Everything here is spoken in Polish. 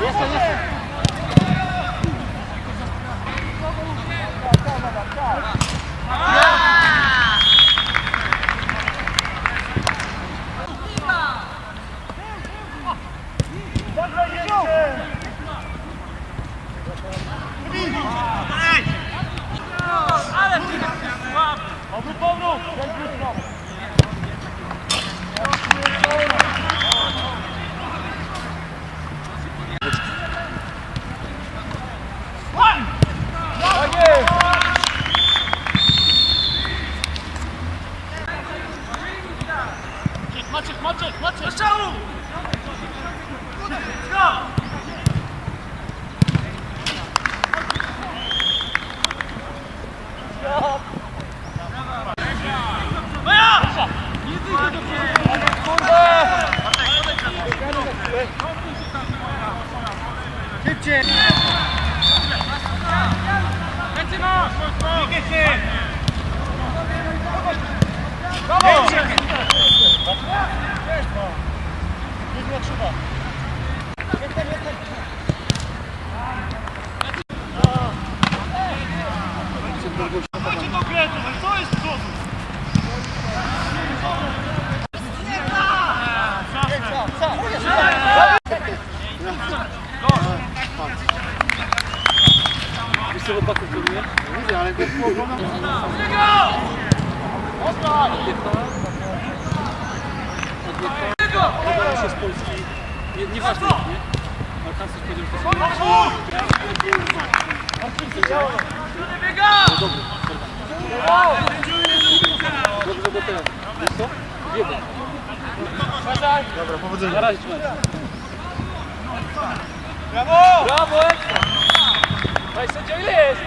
Jestem, jestem. Szybciej! Lecimy! Wykiecie! Polski. Nie, nieważne, nie? Ale coś powiedział, że to są... Dobrze, bo teraz. Wiesz co? Jeden. Dobra, powodzenia. Na razie trzymaj. Brawo! Brawo, ekstra! Daj sędzio, ile jest?